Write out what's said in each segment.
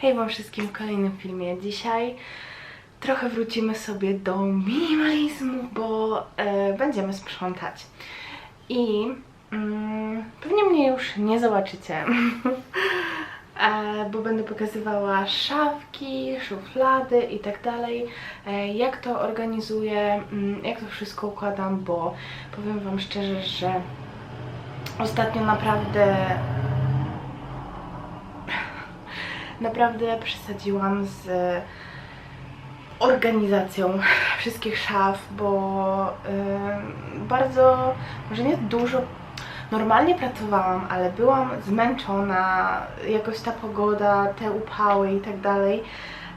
Hej wam wszystkim w kolejnym filmie. Dzisiaj trochę wrócimy sobie do minimalizmu, bo e, będziemy sprzątać. I mm, pewnie mnie już nie zobaczycie, e, bo będę pokazywała szafki, szuflady i tak dalej, e, jak to organizuję, mm, jak to wszystko układam, bo powiem wam szczerze, że ostatnio naprawdę naprawdę przesadziłam z organizacją wszystkich szaf, bo ym, bardzo, może nie dużo, normalnie pracowałam, ale byłam zmęczona, jakoś ta pogoda, te upały i tak dalej.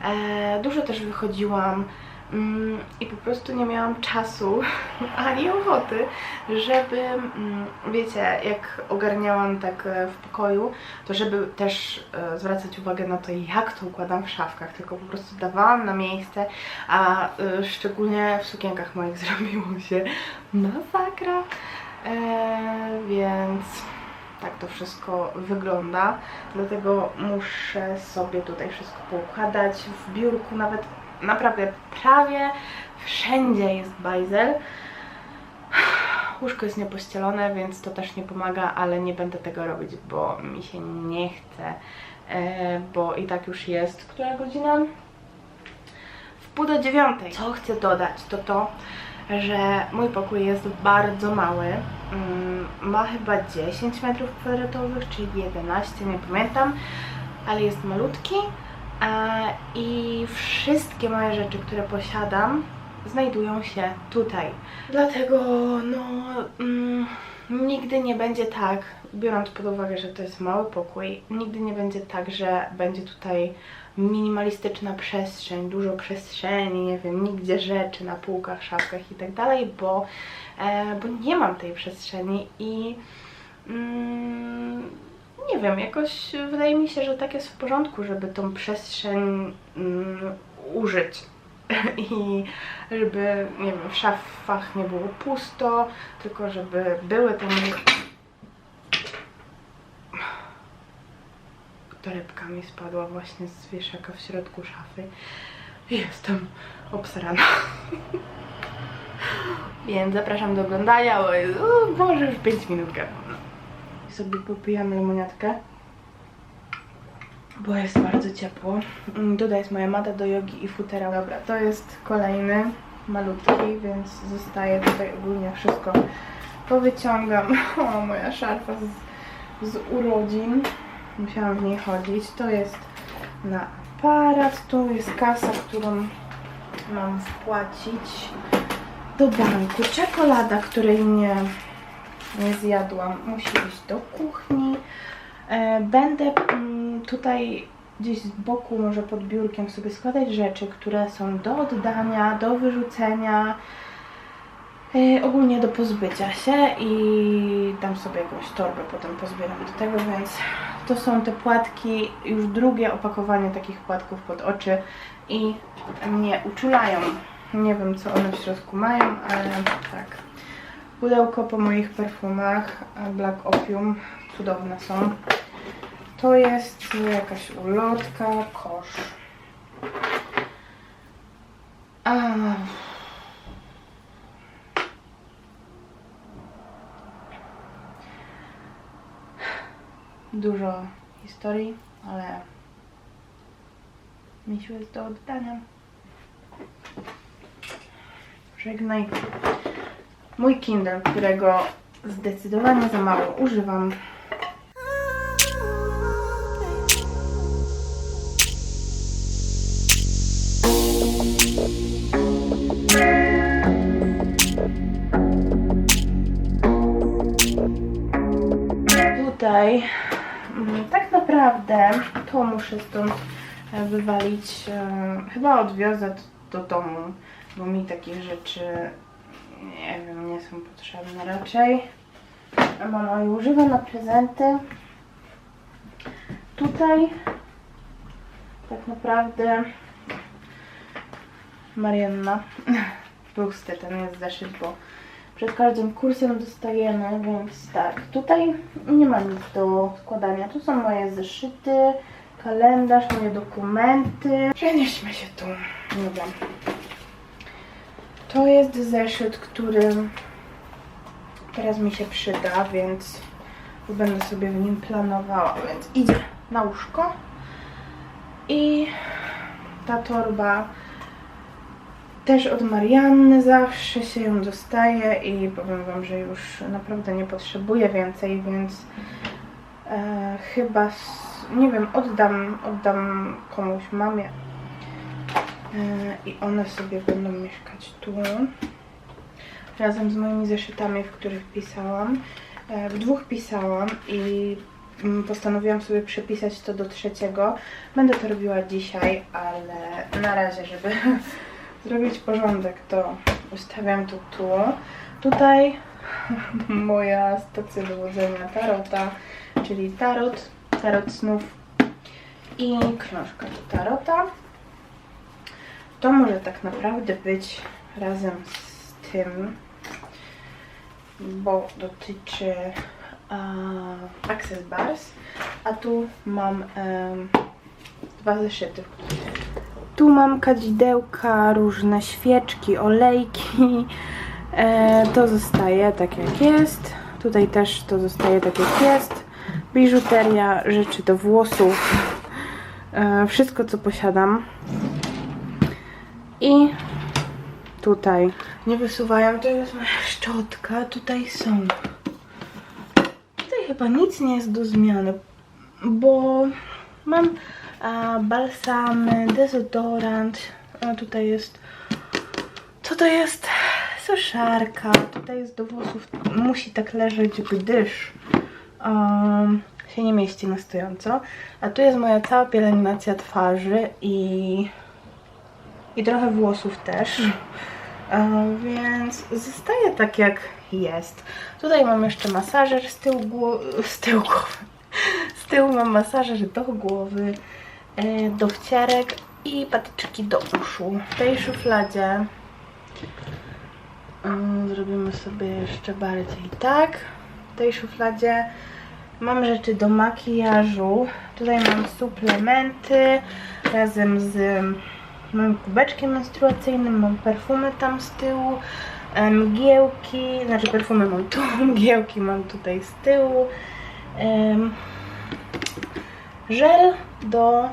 E, dużo też wychodziłam i po prostu nie miałam czasu ani ochoty, żeby, mm, wiecie, jak ogarniałam tak e, w pokoju, to żeby też e, zwracać uwagę na to, jak to układam w szafkach, tylko po prostu dawałam na miejsce, a e, szczególnie w sukienkach moich zrobiło się masakra, więc tak to wszystko wygląda, dlatego muszę sobie tutaj wszystko poukładać w biurku, nawet naprawdę prawie wszędzie jest bajzel. Łóżko jest niepościelone, więc to też nie pomaga, ale nie będę tego robić, bo mi się nie chce, e, bo i tak już jest. Która godzina? W pół do dziewiątej. Co chcę dodać, to to, że mój pokój jest bardzo mały. Mm, Ma chyba 10 metrów kwadratowych, czy 11, nie pamiętam, ale jest malutki. I wszystkie moje rzeczy, które posiadam, znajdują się tutaj. Dlatego, no, mm, nigdy nie będzie tak, biorąc pod uwagę, że to jest mały pokój, nigdy nie będzie tak, że będzie tutaj minimalistyczna przestrzeń, dużo przestrzeni, nie wiem, nigdzie rzeczy na półkach, szafkach i tak dalej, bo, e, bo nie mam tej przestrzeni i mm, nie wiem, jakoś wydaje mi się, że tak jest w porządku, żeby tą przestrzeń mm, użyć. I żeby, nie wiem, w szafach nie było pusto, tylko żeby były tam. Torebka mi spadła właśnie z wieszaka w środku szafy. Jestem obsrana. Więc zapraszam do oglądania, bo jest, o już 5 minut gadam. I sobie popijamy lemoniatkę bo jest bardzo ciepło. Mm, Tutaj jest moja mata do jogi i futera. Dobra, to jest kolejny, malutki, więc zostaje tutaj ogólnie wszystko. Powyciągam. O, moja szarfa z, z urodzin. Musiałam w niej chodzić. To jest na aparat, tu jest kasa, którą mam wpłacić do banku. Czekolada, której nie, nie zjadłam, musi iść do kuchni. E, Będę mm, tutaj gdzieś z boku, może pod biurkiem sobie składać rzeczy, które są do oddania, do wyrzucenia, e, ogólnie do pozbycia się i dam sobie jakąś torbę, potem pozbieram do tego, więc to są te płatki, już drugie opakowanie takich płatków pod oczy i mnie uczulają. Nie wiem, co one w środku mają, ale tak. Pudełko po moich perfumach Black Opium. Cudowne są. To jest jakaś ulotka, kosz. A. Dużo historii, ale misiu jest do oddania. Żegnaj. Mój Kindle, którego zdecydowanie za mało używam. Tutaj mm, tak naprawdę to muszę stąd e, wywalić. e, Chyba odwiozę do domu, bo mi takich rzeczy nie wiem, nie są potrzebne raczej. Mama je używa na prezenty. Tutaj tak naprawdę Marianna pusty ten jest zeszyt, bo przed każdym kursem dostajemy, więc tak, tutaj nie ma nic do składania. Tu są moje zeszyty, kalendarz, moje dokumenty. Przenieśmy się tu. Dobra. To jest zeszyt, który teraz mi się przyda, więc będę sobie w nim planowała, więc idzie na łóżko. I ta torba też od Marianny zawsze się ją dostaje i powiem Wam, że już naprawdę nie potrzebuję więcej, więc e, chyba, nie wiem, oddam, oddam komuś mamie i one sobie będą mieszkać tu razem z moimi zeszytami, w których pisałam. E, W dwóch pisałam i mm, postanowiłam sobie przepisać to do trzeciego. Będę to robiła dzisiaj, ale na razie, żeby zrobić porządek, to ustawiam to tu. Tutaj moja stacja dowodzenia tarota, czyli tarot, tarot snów i książka do tarota. To może tak naprawdę być razem z tym, bo dotyczy uh, Access Bars, a tu mam em, dwa zeszyty. Tu mam kadzidełka, różne świeczki, olejki. E, to zostaje tak jak jest. Tutaj też to zostaje tak jak jest. Biżuteria, rzeczy do włosów. E, wszystko co posiadam. I tutaj nie wysuwają, to jest moja szczotka. Tutaj są. Tutaj chyba nic nie jest do zmiany, bo mam a, balsamy, dezodorant. A tutaj jest. Co to jest? Suszarka. Tutaj jest do włosów. Musi tak leżeć, gdyż um, się nie mieści na stojąco. A tu jest moja cała pielęgnacja twarzy i, i trochę włosów też. E, więc zostaje tak jak jest. Tutaj mam jeszcze masażer z tyłu głowy. Z tyłu głowy. Z tyłu mam masażer do głowy, e, do wciarek i patyczki do uszu. W tej szufladzie mm, zrobimy sobie jeszcze bardziej tak. W tej szufladzie mam rzeczy do makijażu. Tutaj mam suplementy razem z moim kubeczkiem menstruacyjnym, mam perfumy tam z tyłu, mgiełki, znaczy perfumy mam tu, mgiełki mam tutaj z tyłu. Żel do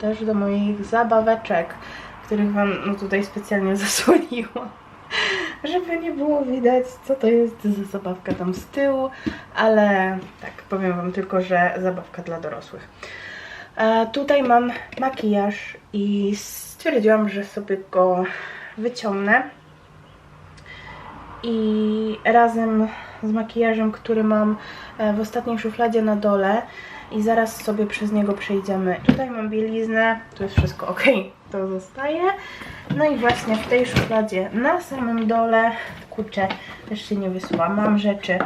też do moich zabaweczek, których wam no, tutaj specjalnie zasłoniłam. Żeby nie było widać, co to jest za zabawka tam z tyłu, ale tak, powiem wam tylko, że zabawka dla dorosłych. E, tutaj mam makijaż i stwierdziłam, że sobie go wyciągnę i razem z makijażem, który mam e, w ostatniej szufladzie na dole i zaraz sobie przez niego przejdziemy. Tutaj mam bieliznę, tu jest wszystko ok, to zostaje. No i właśnie w tej szufladzie na samym dole, kurczę, też się nie wysuwa, mam rzeczy,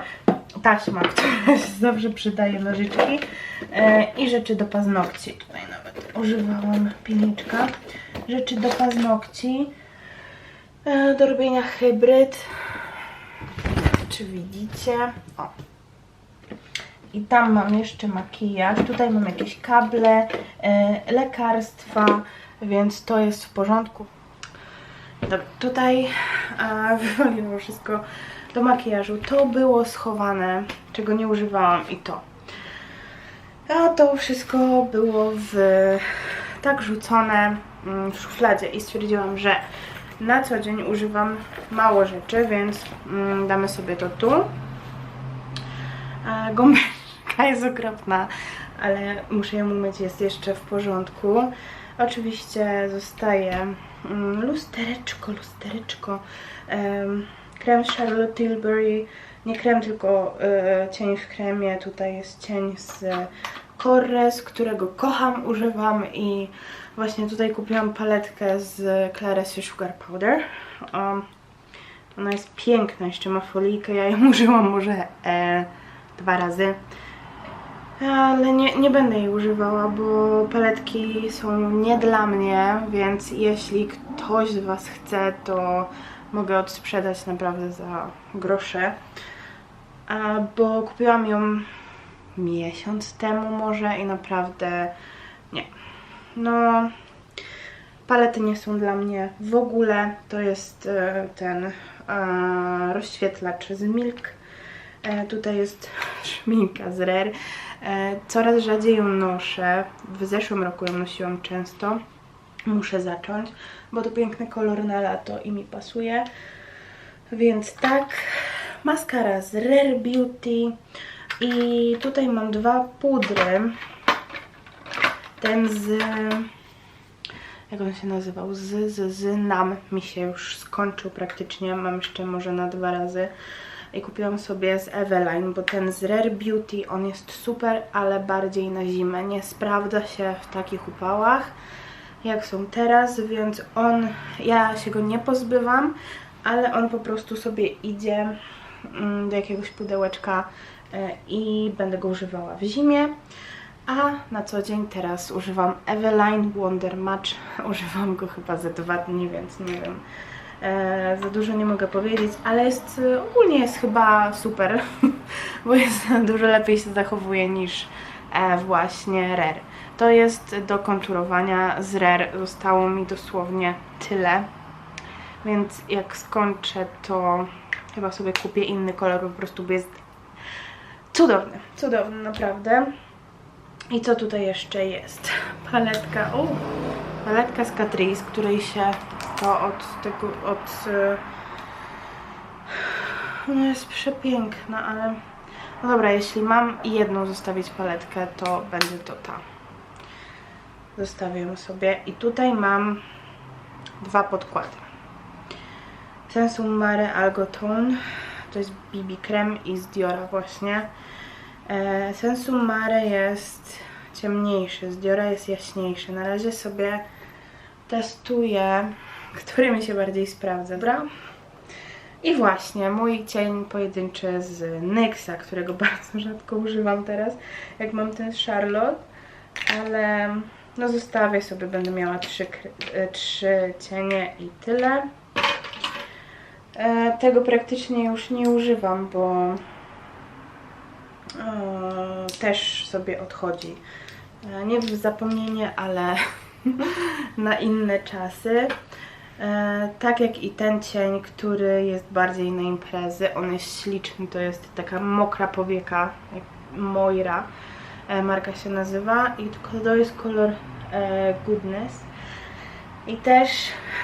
taśma, która się zawsze przydaje nożyczki e, i rzeczy do paznokci. Tutaj nawet używałam pilniczka. Rzeczy do paznokci, e, do robienia hybryd, czy widzicie? O. I tam mam jeszcze makijaż. Tutaj mam jakieś kable, e, lekarstwa, więc to jest w porządku. Dobra, tutaj a, wywaliło wszystko do makijażu. To było schowane, czego nie używałam i to. A to wszystko było w tak rzucone w szufladzie i stwierdziłam, że na co dzień używam mało rzeczy, więc mm, damy sobie to tu. Gąbeczka jest okropna, ale muszę ją umyć, jest jeszcze w porządku. Oczywiście zostaje mm, lustereczko, lustereczko, em, krem Charlotte Tilbury, nie krem, tylko e, cień w kremie, tutaj jest cień z Corres, którego kocham, używam i właśnie tutaj kupiłam paletkę z Claresy Sugar Powder. Um, ona jest piękna, jeszcze ma folijkę, ja ją użyłam może e, dwa razy. Ale nie, nie będę jej używała, bo paletki są nie dla mnie, więc jeśli ktoś z Was chce, to mogę odsprzedać naprawdę za grosze. A, bo kupiłam ją miesiąc temu może i naprawdę nie. No, palety nie są dla mnie w ogóle. To jest e, ten e, rozświetlacz z Milk. E, tutaj jest szminka z Rare. Coraz rzadziej ją noszę. W zeszłym roku ją nosiłam często. Muszę zacząć, bo to piękny kolor na lato i mi pasuje. Więc tak, maskara z Rare Beauty. I tutaj mam dwa pudry. Ten z... Jak on się nazywał? Z, z, z Nam mi się już skończył praktycznie. Mam jeszcze może na dwa razy. I kupiłam sobie z Eveline, bo ten z Rare Beauty, on jest super, ale bardziej na zimę. Nie sprawdza się w takich upałach, jak są teraz, więc on, ja się go nie pozbywam, ale on po prostu sobie idzie mm, do jakiegoś pudełeczka e, i będę go używała w zimie. A na co dzień teraz używam Eveline Wonder Match. Używam go chyba ze dwa dni, więc nie wiem. E, za dużo nie mogę powiedzieć, ale jest e, ogólnie jest chyba super, bo jest dużo lepiej się zachowuje niż e, właśnie Rare. To jest do konturowania z Rare. Zostało mi dosłownie tyle, więc jak skończę, to chyba sobie kupię inny kolor po prostu, jest cudowny, cudowny naprawdę. I co tutaj jeszcze jest? Paletka, o, paletka z Catrice, której się to od tego, od... e, No jest przepiękna, ale... No dobra, jeśli mam jedną zostawić paletkę, to będzie to ta. Zostawię ją sobie. I tutaj mam dwa podkłady. Sensum Mare Algotone. To jest BB krem i z Diora właśnie. E, Sensum Mare jest ciemniejszy, z Diora jest jaśniejszy. Na razie sobie testuję, który mi się bardziej sprawdza. Dobra? I właśnie, mój cień pojedynczy z NYXa, którego bardzo rzadko używam teraz, jak mam ten Charlotte, ale no zostawię sobie, będę miała trzy, e, trzy cienie i tyle. E, tego praktycznie już nie używam, bo też sobie odchodzi. E, nie w zapomnienie, ale na inne czasy. E, tak jak i ten cień, który jest bardziej na imprezy. On jest śliczny, to jest taka mokra powieka, jak Moira e, marka się nazywa. I to jest kolor e, Goodness. I też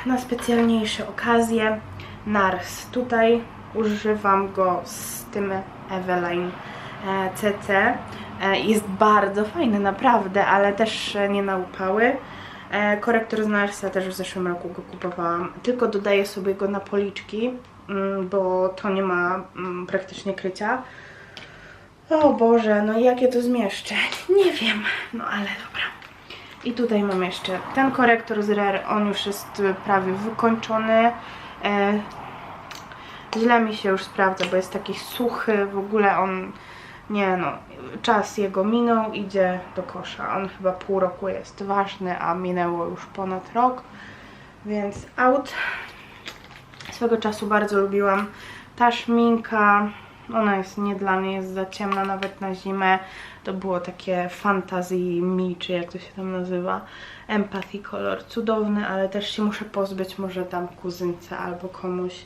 na specjalniejsze okazje Nars. Tutaj używam go z tym Eveline e, CC. E, Jest bardzo fajny, naprawdę, ale też e, nie na upały. E, Korektor z Narsa też w zeszłym roku go kupowałam. Tylko dodaję sobie go na policzki, mm, bo to nie ma mm, praktycznie krycia. O Boże, no jak ja to zmieszczę? Nie wiem, no ale dobra. I tutaj mam jeszcze ten korektor z Rare, on już jest e, prawie wykończony. E, źle mi się już sprawdza, bo jest taki suchy, w ogóle on, nie no, czas jego minął, idzie do kosza. On chyba pół roku jest ważny, a minęło już ponad rok, więc out. Swego czasu bardzo lubiłam ta szminka, ona jest nie dla mnie, jest za ciemna nawet na zimę. To było takie fantasy mi, czy jak to się tam nazywa. Empathy kolor, cudowny, ale też się muszę pozbyć może tam kuzynce albo komuś.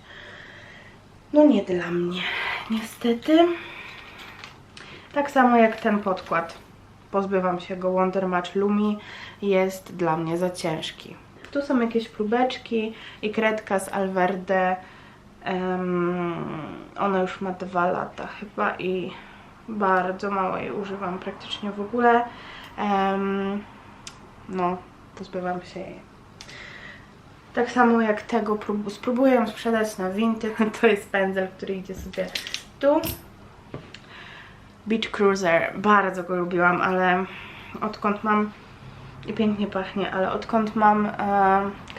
No nie dla mnie, niestety. Tak samo jak ten podkład. Pozbywam się go Wonder Match Lumi. Jest dla mnie za ciężki. Tu są jakieś próbeczki i kredka z Alverde. Em, ona już ma dwa lata chyba i bardzo mało jej używam praktycznie w ogóle. Em, no, pozbywam się jej. Tak samo jak tego prób- spróbuję sprzedać na Vinted. To jest pędzel, który idzie sobie tu. Beach Cruiser. Bardzo go lubiłam, ale odkąd mam i pięknie pachnie, ale odkąd mam e,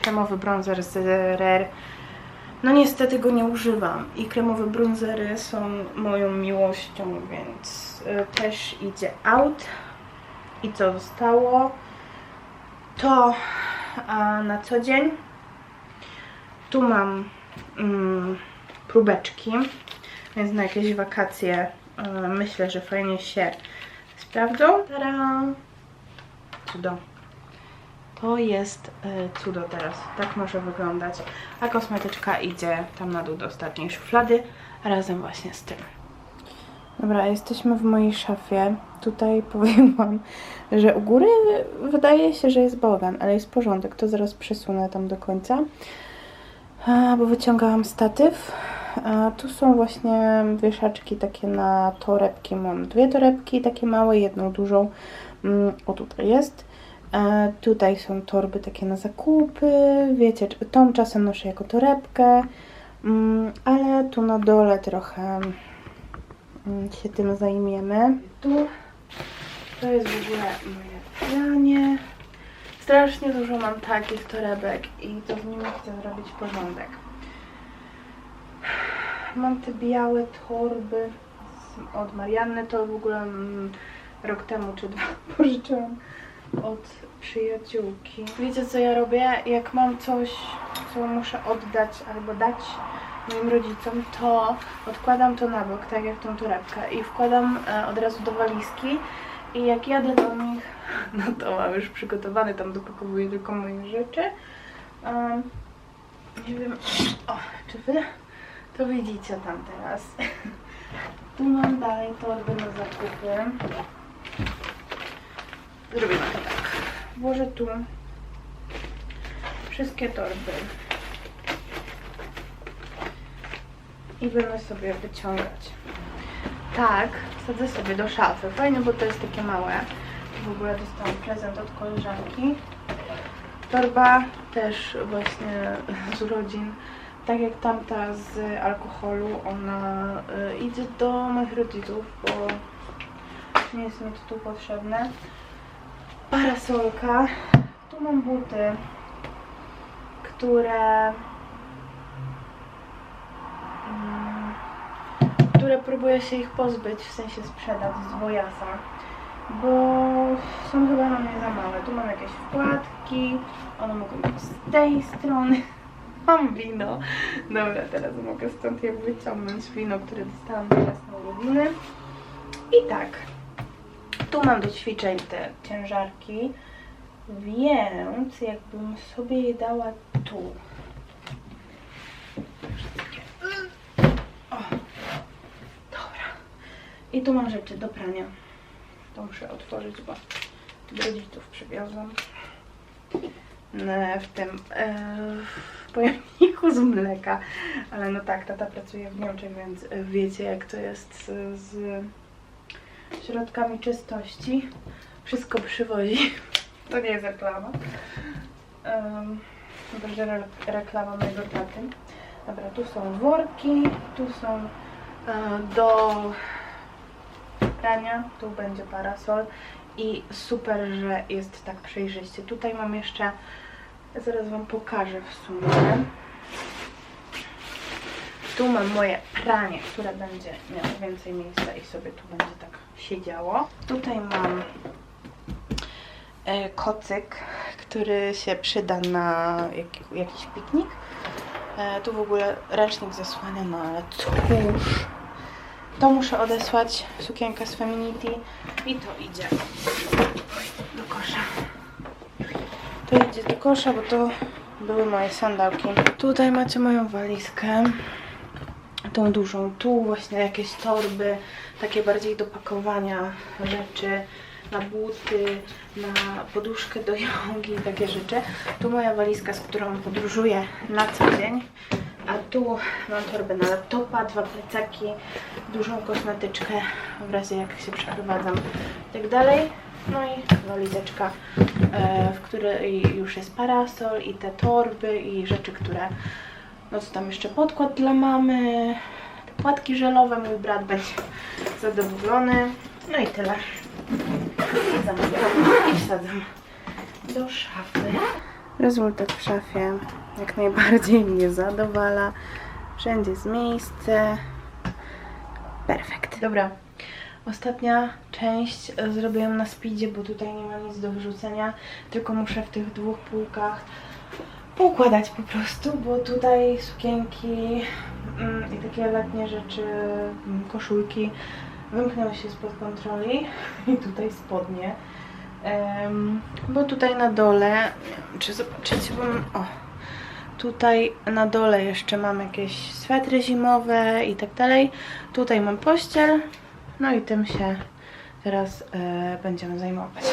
kremowy bronzer z Rare, no niestety go nie używam. I kremowe bronzery są moją miłością, więc e, też idzie out. I co zostało? To e, na co dzień. Tu mam mm, próbeczki, więc na jakieś wakacje myślę, że fajnie się sprawdzą. Tada! Cudo. To jest y, cudo teraz. Tak może wyglądać. A kosmetyczka idzie tam na dół do ostatniej szuflady razem właśnie z tym. Dobra, jesteśmy w mojej szafie. Tutaj powiem Wam, że u góry wydaje się, że jest bałagan, ale jest porządek. To zaraz przesunę tam do końca. A, bo wyciągałam statyw. A tu są właśnie wieszaczki takie na torebki. Mam dwie torebki, takie małe, jedną dużą. Mm, O, tutaj jest. E, tutaj są torby takie na zakupy. Wiecie, tą czasem noszę jako torebkę. Mm, ale tu na dole trochę mm, się tym zajmiemy. Tu to jest w ogóle moje pranie. Strasznie dużo mam takich torebek i to z nimi chcę zrobić porządek. Mam te białe torby od Marianny, to w ogóle mm, rok temu czy dwa pożyczyłam od przyjaciółki. Wiecie co ja robię? Jak mam coś, co muszę oddać albo dać moim rodzicom, to odkładam to na bok, tak jak tą torebkę i wkładam e, od razu do walizki i jak jadę do nich, no to mam już przygotowany, tam dopakowuję tylko moje rzeczy. Em, nie wiem, o, czy wy to widzicie tam teraz. Tu mam dalej torby na zakupy. Zrobimy tak. Włożę tu wszystkie torby. I będę sobie wyciągać. Tak, wsadzę sobie do szafy. Fajne, bo to jest takie małe. W ogóle dostałam prezent od koleżanki. Torba też właśnie z urodzin. Tak jak tamta z alkoholu, ona y, idzie do moich rodziców, bo nie jest mi to tu potrzebne. Parasolka. Tu mam buty, które mm, które próbuję się ich pozbyć, w sensie sprzedać z Wojasa, bo są chyba na mnie za małe. Tu mam jakieś wkładki, one mogą być z tej strony. Mam wino. Dobra, teraz mogę stąd je wyciągnąć. Wino, które dostałam teraz na urodziny. I tak, tu mam do ćwiczeń te ciężarki, więc jakbym sobie je dała tu. O, dobra. I tu mam rzeczy do prania. To muszę otworzyć, bo do rodziców przywiozłam. E, W tym e, w pojemniku z mleka. Ale no tak, tata pracuje w Niemczech, więc wiecie jak to jest z, środkami czystości. Wszystko przywozi. To nie jest reklama. Um, chyba, że re reklama mojego taty. Dobra, tu są worki, tu są e, do prania, tu będzie parasol i super, że jest tak przejrzyście. Tutaj mam jeszcze, zaraz Wam pokażę w sumie. Tu mam moje pranie, które będzie miało więcej miejsca i sobie tu będzie tak siedziało. Tutaj mam e, kocyk, który się przyda na jak, jakiś piknik. E, tu w ogóle ręcznik zasłania, no ale cóż. To muszę odesłać, sukienkę z Feminity i to idzie do kosza. To idzie do kosza, bo to były moje sandałki. Tutaj macie moją walizkę, tą dużą. Tu właśnie jakieś torby, takie bardziej do pakowania rzeczy, na buty, na poduszkę do jogi, takie rzeczy. Tu moja walizka, z którą podróżuję na co dzień. Tu mam torbę na laptopa, dwa plecaki, dużą kosmetyczkę w razie jak się przeprowadzam i tak dalej. No i walizeczka, e, w której już jest parasol i te torby i rzeczy, które... No co tam jeszcze? Podkład dla mamy, te płatki żelowe, mój brat będzie zadowolony. No i tyle. Zamykam i wsadzam do szafy. Rezultat w szafie jak najbardziej mnie zadowala. Wszędzie jest miejsce. Perfekt. Dobra. Ostatnia część zrobiłam na speedzie, bo tutaj nie ma nic do wyrzucenia, tylko muszę w tych dwóch półkach poukładać po prostu, bo tutaj sukienki mm, i takie letnie rzeczy, mm, koszulki wymknęły się spod kontroli i tutaj spodnie. Em, bo tutaj na dole, czy zobaczycie, bo mam- o, tutaj na dole jeszcze mam jakieś swetry zimowe i tak dalej. Tutaj mam pościel, no i tym się teraz e, będziemy zajmować.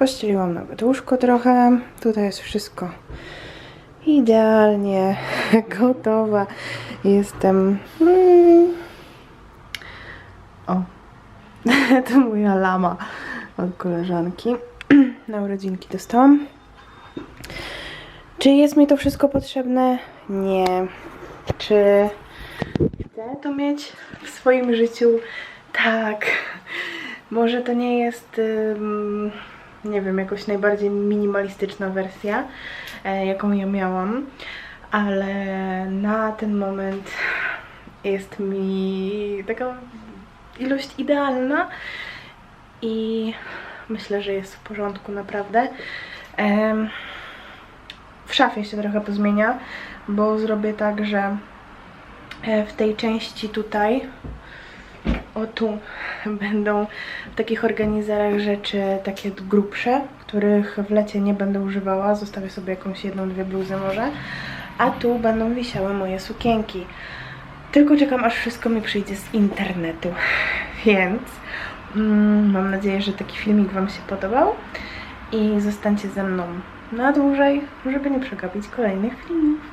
Pościeliłam nawet łóżko trochę. Tutaj jest wszystko idealnie gotowa. Jestem. Mm, o, to moja lama od koleżanki. Na urodzinki dostałam. Czy jest mi to wszystko potrzebne? Nie. Czy chcę to mieć w swoim życiu? Tak. Może to nie jest, ym, nie wiem, jakoś najbardziej minimalistyczna wersja, e, jaką ja miałam, ale na ten moment jest mi taka ilość idealna i myślę, że jest w porządku naprawdę. W szafie się trochę pozmienia, bo zrobię tak, że e, w tej części tutaj o tu będą w takich organizerach rzeczy takie grubsze, których w lecie nie będę używała. Zostawię sobie jakąś jedną, dwie bluzy może. A tu będą wisiały moje sukienki. Tylko czekam, aż wszystko mi przyjdzie z internetu. Więc mm, mam nadzieję, że taki filmik Wam się podobał. I zostańcie ze mną na dłużej, żeby nie przegapić kolejnych filmów.